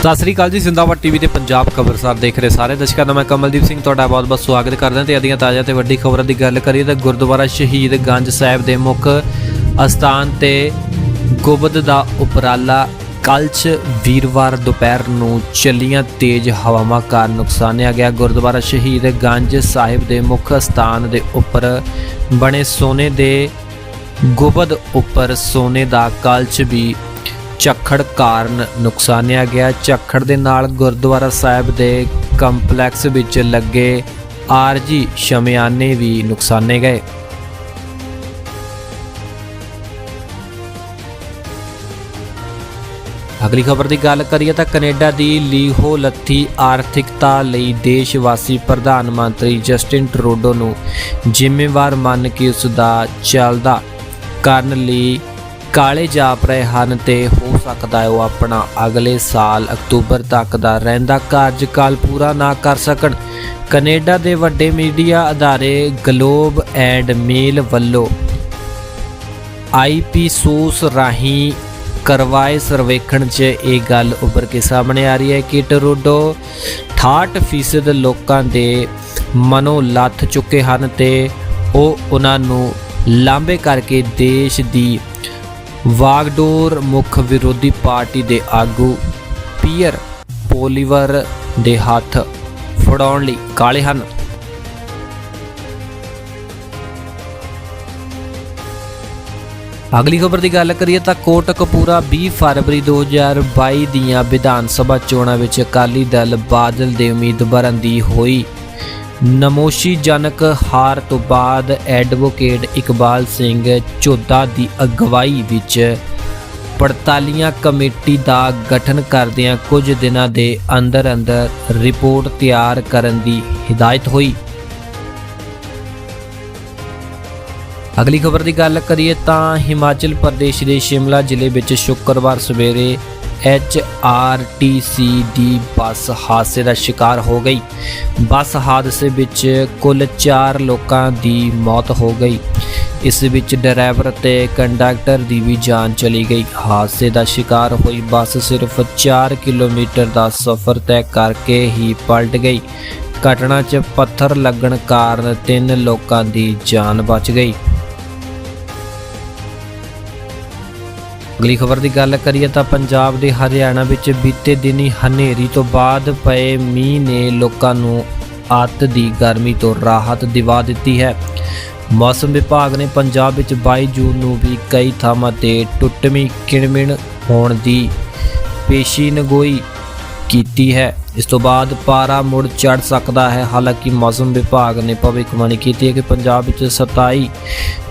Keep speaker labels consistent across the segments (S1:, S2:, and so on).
S1: ਸਤਿ ਸ੍ਰੀ ਅਕਾਲ ਜੀ, ਜ਼ਿੰਦਾਬਾਦ ਟੀਵੀ ਤੇ ਪੰਜਾਬ ਖਬਰਸਾਰ ਦੇਖ ਰਹੇ ਸਾਰੇ ਦਰਸ਼ਕਾਂ ਦਾ ਮੈਂ ਕਮਲਦੀਪ ਸਿੰਘ ਤੁਹਾਡਾ ਬਹੁਤ-ਬਹੁਤ ਸਵਾਗਤ ਕਰਦਾ ਤੇ ਅਦੀਆਂ ਤਾਜ਼ਾ ਤੇ ਵੱਡੀ ਖਬਰਾਂ ਦੀ ਗੱਲ ਕਰੀਏ ਤਾਂ ਗੁਰਦੁਆਰਾ ਸ਼ਹੀਦ ਗੰਜ ਸਾਹਿਬ ਦੇ ਮੁੱਖ ਅਸਥਾਨ ਤੇ ਗੁਬਦ ਦਾ ਉਪਰਾਲਾ ਕੱਲ੍ਹ ਵੀਰਵਾਰ ਦੁਪਹਿਰ ਨੂੰ ਚੱਲੀਆਂ ਤੇਜ਼ ਹਵਾਵਾਂ ਕਾਰਨ ਨੁਕਸਾਨਿਆ ਗਿਆ। ਗੁਰਦੁਆਰਾ ਸ਼ਹੀਦ ਗੰਜ ਸਾਹਿਬ ਦੇ ਮੁੱਖ ਸਥਾਨ ਦੇ ਉੱਪਰ ਬਣੇ ਸੋਨੇ ਦੇ ਗੁਬਦ ਉੱਪਰ ਸੋਨੇ ਦਾ ਕਲਚ ਵੀ ਝੱਖੜ ਕਾਰਨ ਨੁਕਸਾਨਿਆ ਗਿਆ। ਝੱਖੜ ਦੇ ਨਾਲ ਗੁਰਦੁਆਰਾ ਸਾਹਿਬ ਦੇ ਕੰਪਲੈਕਸ ਵਿੱਚ ਲੱਗੇ ਆਰਜੀ ਸ਼ਮਿਆਨੇ ਵੀ ਨੁਕਸਾਨੇ ਗਏ। ਅਗਲੀ ਖਬਰ ਦੀ ਗੱਲ ਕਰੀਏ ਤਾਂ ਕੈਨੇਡਾ ਦੀ ਲੀਹੋ ਲੱਥੀ ਆਰਥਿਕਤਾ ਲਈ ਦੇਸ਼ ਵਾਸੀ ਪ੍ਰਧਾਨ ਮੰਤਰੀ ਜਸਟਿਨ ਟਰੂਡੋ ਨੂੰ ਜ਼ਿੰਮੇਵਾਰ ਮੰਨ ਕੇ ਉਸ ਦਾ ਚੱਲਦਾ ਕਰਨ ਲਈ ਕਾਲੇ ਜਾਪ ਰਹੇ ਹਨ ਤੇ ਹੋ ਸਕਦਾ ਹੈ ਉਹ ਆਪਣਾ ਅਗਲੇ ਸਾਲ ਅਕਤੂਬਰ ਤੱਕ ਦਾ ਰਹਿੰਦਾ ਕਾਰਜਕਾਲ ਪੂਰਾ ਨਾ ਕਰ ਸਕਣ। ਕੈਨੇਡਾ ਦੇ ਵੱਡੇ ਮੀਡੀਆ ਅਦਾਰੇ ਗਲੋਬ ਐਂਡ ਮੇਲ ਵੱਲੋਂ ਆਈਪੀ ਸੋਸ ਰਾਹੀਂ ਕਰਵਾਏ ਸਰਵੇਖਣ 'ਚ ਇਹ ਗੱਲ ਉੱਭਰ ਕੇ ਸਾਹਮਣੇ ਆ ਰਹੀ ਹੈ ਕਿ ਟਰੂਡੋ 68% ਲੋਕਾਂ ਦੇ ਮਨੋਂ ਲੱਥ ਚੁੱਕੇ ਹਨ ਤੇ ਉਹ ਉਹਨਾਂ ਨੂੰ ਲਾਂਬੇ ਕਰਕੇ ਦੇਸ਼ ਦੀ ਵਾਗਡੋਰ ਮੁੱਖ ਵਿਰੋਧੀ ਪਾਰਟੀ ਦੇ ਆਗੂ ਪੀਅਰ ਪੋਲੀਵਰ ਦੇ ਹੱਥ ਫੜਾਉਣ ਲਈ ਕਾਲੇ ਹਨ। ਅਗਲੀ ਖਬਰ ਦੀ ਗੱਲ ਕਰੀਏ ਤਾਂ ਕੋਟ ਕਪੂਰਾ 20 ਫਰਵਰੀ 2022 ਦੀਆਂ ਵਿਧਾਨ ਸਭਾ ਚੋਣਾਂ ਵਿੱਚ ਅਕਾਲੀ ਦਲ ਬਾਦਲ ਦੇ ਉਮੀਦਵਾਰਾਂ ਦੀ ਹੋਈ ਨਮੋਸ਼ੀਜਨਕ ਹਾਰ ਤੋਂ ਬਾਅਦ ਐਡਵੋਕੇਟ ਇਕਬਾਲ ਸਿੰਘ ਝੋਦਾ ਦੀ ਅਗਵਾਈ ਵਿੱਚ ਪੜਤਾਲੀਆਂ ਕਮੇਟੀ ਦਾ ਗਠਨ ਕਰਦਿਆਂ ਕੁਝ ਦਿਨਾਂ ਦੇ ਅੰਦਰ ਅੰਦਰ ਰਿਪੋਰਟ ਤਿਆਰ ਕਰਨ ਦੀ ਹਦਾਇਤ ਹੋਈ। ਅਗਲੀ ਖਬਰ ਦੀ ਗੱਲ ਕਰੀਏ ਤਾਂ ਹਿਮਾਚਲ ਪ੍ਰਦੇਸ਼ ਦੇ ਸ਼ਿਮਲਾ ਜ਼ਿਲ੍ਹੇ ਵਿੱਚ ਸ਼ੁੱਕਰਵਾਰ ਸਵੇਰੇ ਐਚ ਆਰ ਟੀ ਸੀ ਦੀ ਬੱਸ ਹਾਦਸੇ ਦਾ ਸ਼ਿਕਾਰ ਹੋ ਗਈ। ਬੱਸ ਹਾਦਸੇ ਵਿੱਚ ਕੁੱਲ 4 ਲੋਕਾਂ ਦੀ ਮੌਤ ਹੋ ਗਈ। ਇਸ ਵਿੱਚ ਡਰਾਈਵਰ ਅਤੇ ਕੰਡਕਟਰ ਦੀ ਵੀ ਜਾਨ ਚਲੀ ਗਈ। ਹਾਦਸੇ ਦਾ ਸ਼ਿਕਾਰ ਹੋਈ ਬੱਸ ਸਿਰਫ 4 ਕਿਲੋਮੀਟਰ ਦਾ ਸਫ਼ਰ ਤੈਅ ਕਰਕੇ ਹੀ ਪਲਟ ਗਈ। ਘਟਨਾ 'ਚ ਪੱਥਰ ਲੱਗਣ ਕਾਰਨ ਤਿੰਨ ਲੋਕਾਂ ਦੀ ਜਾਨ ਬਚ ਗਈ। ਅਗਲੀ ਖਬਰ ਦੀ ਗੱਲ ਕਰੀਏ ਤਾਂ ਪੰਜਾਬ ਦੇ ਹਰਿਆਣਾ ਵਿੱਚ ਬੀਤੇ ਦਿਨੀ ਹਨੇਰੀ ਤੋਂ ਬਾਅਦ ਪਏ ਮੀਂਹ ਨੇ ਲੋਕਾਂ ਨੂੰ ਅੱਤ ਦੀ ਗਰਮੀ ਤੋਂ ਰਾਹਤ ਦਿਵਾ ਦਿੱਤੀ ਹੈ। ਮੌਸਮ ਵਿਭਾਗ ਨੇ ਪੰਜਾਬ ਵਿੱਚ 22 ਜੂਨ ਨੂੰ ਵੀ ਕਈ ਥਾਵਾਂ ਤੇ ਟੁੱਟਵੀਂ ਕਿਣਮਿਣ ਹੋਣ ਦੀ ਪੇਸ਼ੀਨਗੋਈ ਕੀਤੀ ਹੈ। ਇਸ ਤੋਂ ਬਾਅਦ ਪਾਰਾ ਮੁੜ ਚੜ ਸਕਦਾ ਹੈ। ਹਾਲਾਂਕਿ ਮੌਸਮ ਵਿਭਾਗ ਨੇ ਭਵਿੱਖਬਾਣੀ ਕੀਤੀ ਹੈ ਕਿ ਪੰਜਾਬ ਵਿੱਚ 27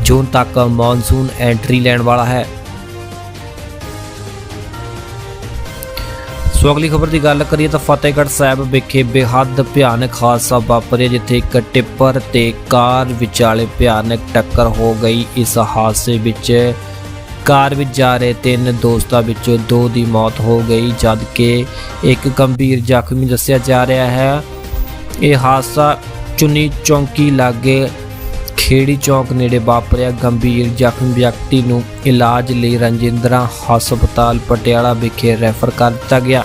S1: ਜੂਨ ਤੱਕ ਮੌਨਸੂਨ ਐਂਟਰੀ ਲੈਣ ਵਾਲਾ ਹੈ। ਸੋ ਅਗਲੀ ਖਬਰ ਦੀ ਗੱਲ ਕਰੀਏ ਤਾਂ ਫਤਿਹਗੜ੍ਹ ਸਾਹਿਬ ਵਿਖੇ ਬੇਹੱਦ ਭਿਆਨਕ ਹਾਦਸਾ ਵਾਪਰਿਆ, ਜਿੱਥੇ ਇੱਕ ਟਿੱਪਰ ਤੇ ਕਾਰ ਵਿਚਾਲੇ ਭਿਆਨਕ ਟੱਕਰ ਹੋ ਗਈ। ਇਸ ਹਾਦਸੇ ਵਿੱਚ ਕਾਰ ਵਿੱਚ ਜਾ ਰਹੇ ਤਿੰਨ ਦੋਸਤਾਂ ਵਿੱਚੋਂ ਦੋ ਦੀ ਮੌਤ ਹੋ ਗਈ, ਜਦਕਿ ਇੱਕ ਗੰਭੀਰ ਜ਼ਖਮੀ ਦੱਸਿਆ ਜਾ ਰਿਹਾ ਹੈ। ਇਹ ਹਾਦਸਾ ਚੁੰਨੀ ਚੌਂਕੀ ਲਾਗੇ ਖੇੜੀ ਚੌਂਕ ਨੇੜੇ ਵਾਪਰਿਆ ਗੰਭੀਰ ਜ਼ਖ਼ਮ ਵਿਅਕਤੀ ਨੂੰ ਇਲਾਜ ਲਈ ਰਣਜਿੰਦਰਾ ਹਸਪਤਾਲ ਪਟਿਆਲਾ ਵਿਖੇ ਰੈਫਰ ਕਰ ਦਿੱਤਾ ਗਿਆ।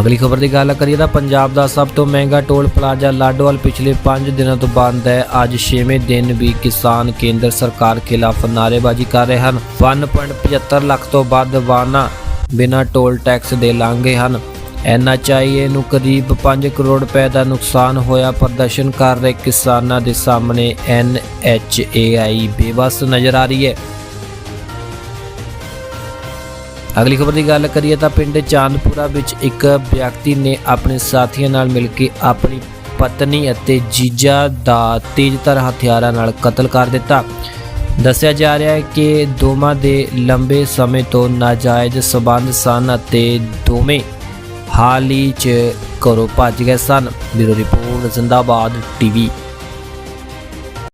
S1: ਅਗਲੀ ਖਬਰ ਦੀ ਗੱਲ ਕਰੀਏ ਤਾਂ ਪੰਜਾਬ ਦਾ ਸਭ ਤੋਂ ਮਹਿੰਗਾ ਟੋਲ ਪਲਾਜ਼ਾ ਲਾਡੋਵਾਲ ਪਿਛਲੇ 5 ਦਿਨਾਂ ਤੋਂ ਬੰਦ ਹੈ। ਅੱਜ 6ਵੇਂ ਦਿਨ ਵੀ ਕਿਸਾਨ ਕੇਂਦਰ ਸਰਕਾਰ ਖਿਲਾਫ ਨਾਅਰੇਬਾਜ਼ੀ ਕਰ ਰਹੇ ਹਨ। 1.75 ਲੱਖ ਤੋਂ ਵੱਧ ਵਾਹਨਾਂ ਬਿਨਾਂ ਟੋਲ ਟੈਕਸ ਦੇ ਲਾਂਘੇ ਹਨ। ਐਨਐਚਆਈਏ ਨੂੰ ਕਰੀਬ 5 ਕਰੋੜ ਰੁਪਏ ਦਾ ਨੁਕਸਾਨ ਹੋਇਆ ਪ੍ਰਦਰਸ਼ਨ ਕਰ ਰਹੇ ਕਿਸਾਨਾਂ ਦੇ ਸਾਹਮਣੇ ਐਨਐਚਏਆਈ ਬੇਵਸ ਨਜ਼ਰ ਆ ਰਹੀ ਹੈ। ਅਗਲੀ ਖਬਰ ਦੀ ਗੱਲ ਕਰੀਏ ਤਾਂ ਪਿੰਡ ਚਾਂਦਪੁਰਾ ਵਿੱਚ ਇੱਕ ਵਿਅਕਤੀ ਨੇ ਆਪਣੇ ਸਾਥੀਆਂ ਨਾਲ ਮਿਲ ਕੇ ਆਪਣੀ ਪਤਨੀ ਅਤੇ ਜੀਜਾ ਦਾ ਤੇਜ਼ਧਾਰ ਹਥਿਆਰਾਂ ਨਾਲ ਕਤਲ ਕਰ ਦਿੱਤਾ। ਦੱਸਿਆ ਜਾ ਰਿਹਾ ਹੈ ਕਿ ਦੋਵਾਂ ਦੇ ਲੰਬੇ ਸਮੇਂ ਤੋਂ ਨਾਜਾਇਜ਼ ਸਬੰਧ ਸਨ ਅਤੇ ਦੋਵੇਂ ਹਾਲ ਹੀ 'ਚ ਘਰੋਂ ਭੱਜ ਗਏ ਸਨ। Bureau report Zindabad TV.